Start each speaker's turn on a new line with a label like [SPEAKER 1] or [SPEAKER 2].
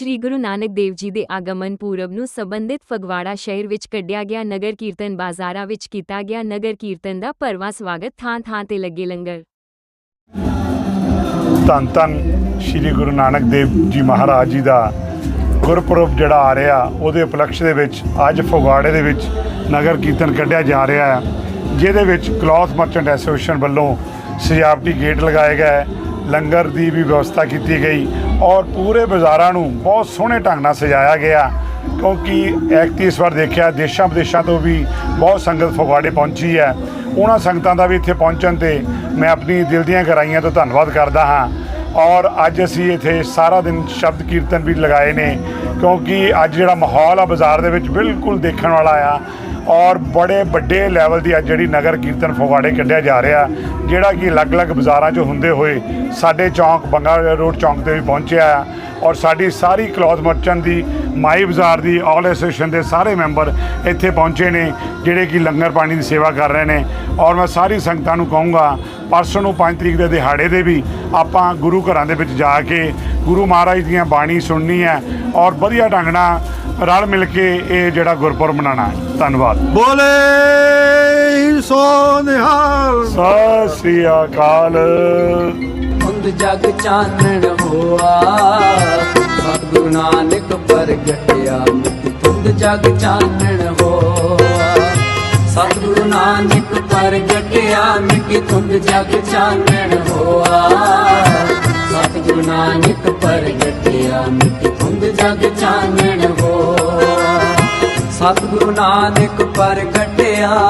[SPEAKER 1] ਸ਼੍ਰੀ ਗੁਰੂ ਨਾਨਕ ਦੇਵ ਜੀ ਦੇ ਆਗਮਨ ਪੂਰਬ ਨੂੰ ਸੰਬੰਧਿਤ ਫਗਵਾੜਾ ਸ਼ਹਿਰ ਵਿੱਚ ਕੱਢਿਆ ਗਿਆ ਨਗਰ ਕੀਰਤਨ ਬਾਜ਼ਾਰਾਂ ਵਿੱਚ ਕੀਤਾ ਗਿਆ ਨਗਰ ਕੀਰਤਨ ਦਾ ਭਰਵਾਂ ਸਵਾਗਤ ਥਾਂ-ਥਾਂ ਤੇ ਲੱਗੇ ਲੰਗਰ।
[SPEAKER 2] ਧੰਨ ਧੰਨ ਸ੍ਰੀ ਗੁਰੂ ਨਾਨਕ ਦੇਵ ਜੀ ਮਹਾਰਾਜ ਜੀ ਦਾ ਗੁਰਪੁਰਬ ਜਿਹੜਾ ਆ ਰਿਹਾ, ਉਹਦੇ ਉਪਲਕਸ਼ ਦੇ ਵਿੱਚ ਅੱਜ ਫਗਵਾੜੇ ਦੇ ਵਿੱਚ ਨਗਰ ਕੀਰਤਨ ਕੱਢਿਆ ਜਾ ਰਿਹਾ ਹੈ, ਜਿਹਦੇ ਵਿੱਚ ਕਲੌਥ ਮਰਚੈਂਟ ਐਸੋਸੀਏਸ਼ਨ ਵੱਲੋਂ ਸਜਾਵਟੀ ਗੇਟ ਲਗਾਏ ਗਏ ਲੰਗਰ ਦੀ ਵੀ ਵਿਵਸਥਾ ਕੀਤੀ ਗਈ ਔਰ ਪੂਰੇ ਬਾਜ਼ਾਰਾਂ ਨੂੰ ਬਹੁਤ ਸੋਹਣੇ ਢੰਗ ਨਾਲ ਸਜਾਇਆ ਗਿਆ ਕਿਉਂਕਿ ਐਕਤੀ ਇਸ ਵਾਰ ਦੇਖਿਆ ਦੇਸ਼ਾਂ ਵਿਦੇਸ਼ਾਂ ਤੋਂ ਵੀ ਬਹੁਤ ਸੰਗਤ ਫਗਵਾੜੇ ਪਹੁੰਚੀ ਹੈ। ਉਹਨਾਂ ਸੰਗਤਾਂ ਦਾ ਵੀ ਇੱਥੇ ਪਹੁੰਚਣ ਤੇ ਮੈਂ ਆਪਣੀ ਦਿਲ ਦੀਆਂ ਗਹਿਰਾਈਆਂ ਤੋਂ ਧੰਨਵਾਦ ਕਰਦਾ ਹਾਂ। ਔਰ ਅੱਜ ਅਸੀਂ ਇੱਥੇ ਸਾਰਾ ਦਿਨ ਸ਼ਬਦ ਕੀਰਤਨ ਵੀ ਲਗਾਏ ਨੇ, ਕਿਉਂਕਿ ਅੱਜ ਜਿਹੜਾ ਮਾਹੌਲ ਆ ਬਾਜ਼ਾਰ ਦੇ ਵਿੱਚ ਬਿਲਕੁਲ ਦੇਖਣ ਵਾਲਾ ਆ ਔਰ ਬੜੇ ਵੱਡੇ ਲੈਵਲ ਦੀ ਅੱਜ ਜਿਹੜੀ ਨਗਰ ਕੀਰਤਨ ਫਗਵਾੜੇ ਕੱਢਿਆ ਜਾ ਰਿਹਾ, ਜਿਹੜਾ ਕਿ ਅਲੱਗ-ਅਲੱਗ ਬਾਜ਼ਾਰਾਂ 'ਚ ਹੁੰਦੇ ਹੋਏ ਸਾਡੇ ਚੌਂਕ, ਬੰਗਾ ਰੋਡ ਚੌਂਕ ਤੇ ਵੀ ਪਹੁੰਚਿਆ ਆ। ਔਰ ਸਾਡੀ ਸਾਰੀ ਕਲੌਥ ਮਰਚੈਂਟ ਦੀ ਮਾਈ ਬਾਜ਼ਾਰ ਦੀ ਆਲ ਐਸੋਸੀਏਸ਼ਨ ਦੇ ਸਾਰੇ ਮੈਂਬਰ ਇੱਥੇ ਪਹੁੰਚੇ ਨੇ ਜਿਹੜੇ ਕਿ ਲੰਗਰ ਪਾਣੀ ਦੀ ਸੇਵਾ ਕਰ ਰਹੇ ਨੇ। ਔਰ ਮੈਂ ਸਾਰੀ ਸੰਗਤਾਂ ਨੂੰ ਕਹੂੰਗਾ ਪਰਸੋਂ ਨੂੰ 5 ਤਰੀਕ ਦੇ ਦਿਹਾੜੇ ਦੇ ਵੀ ਆਪਾਂ ਗੁਰੂ ਘਰਾਂ ਦੇ ਵਿੱਚ ਜਾ ਕੇ ਗੁਰੂ ਮਹਾਰਾਜ ਦੀਆਂ ਬਾਣੀ ਸੁਣਨੀ ਹੈ ਔਰ ਵਧੀਆ ਢੰਗ ਨਾਲ ਰਲ ਮਿਲ ਕੇ ਇਹ ਜਿਹੜਾ ਗੁਰਪੁਰਬ ਮਨਾਉਣਾ ਹੈ। ਧੰਨਵਾਦ।
[SPEAKER 3] ਬੋਲੇ ਸੋ ਨਿਹਾਲ।
[SPEAKER 2] ਸਤਿ ਸ੍ਰੀ ਅਕਾਲ।
[SPEAKER 4] ਜਗ ਚਾਨਣ ਹੋਆ। ਸਤਿਗੁਰੂ ਨਾਨਕ ਪ੍ਰਗਟਿਆ ਮਿੱਟੀ ਹੁੰਦ ਜਗ ਚਾਨਣ ਹੋਆ। ਸਤਿਗੁਰੂ ਨਾਨਕ ਪ੍ਰਗਟਿਆ, ਮਿੱਟੀ ਹੁੰਦ ਜਗ ਚਾਨਣ ਹੋਆ। ਸਤਿਗੁਰੂ ਨਾਨਕ ਪ੍ਰਗਟਿਆ, ਮਿੱਟੀ ਹੁੰਦ ਜਗ ਚਾਨਣ ਹੋਆ। ਸਤਿਗੁਰੂ ਨਾਨਕ ਪ੍ਰਗਟਿਆ।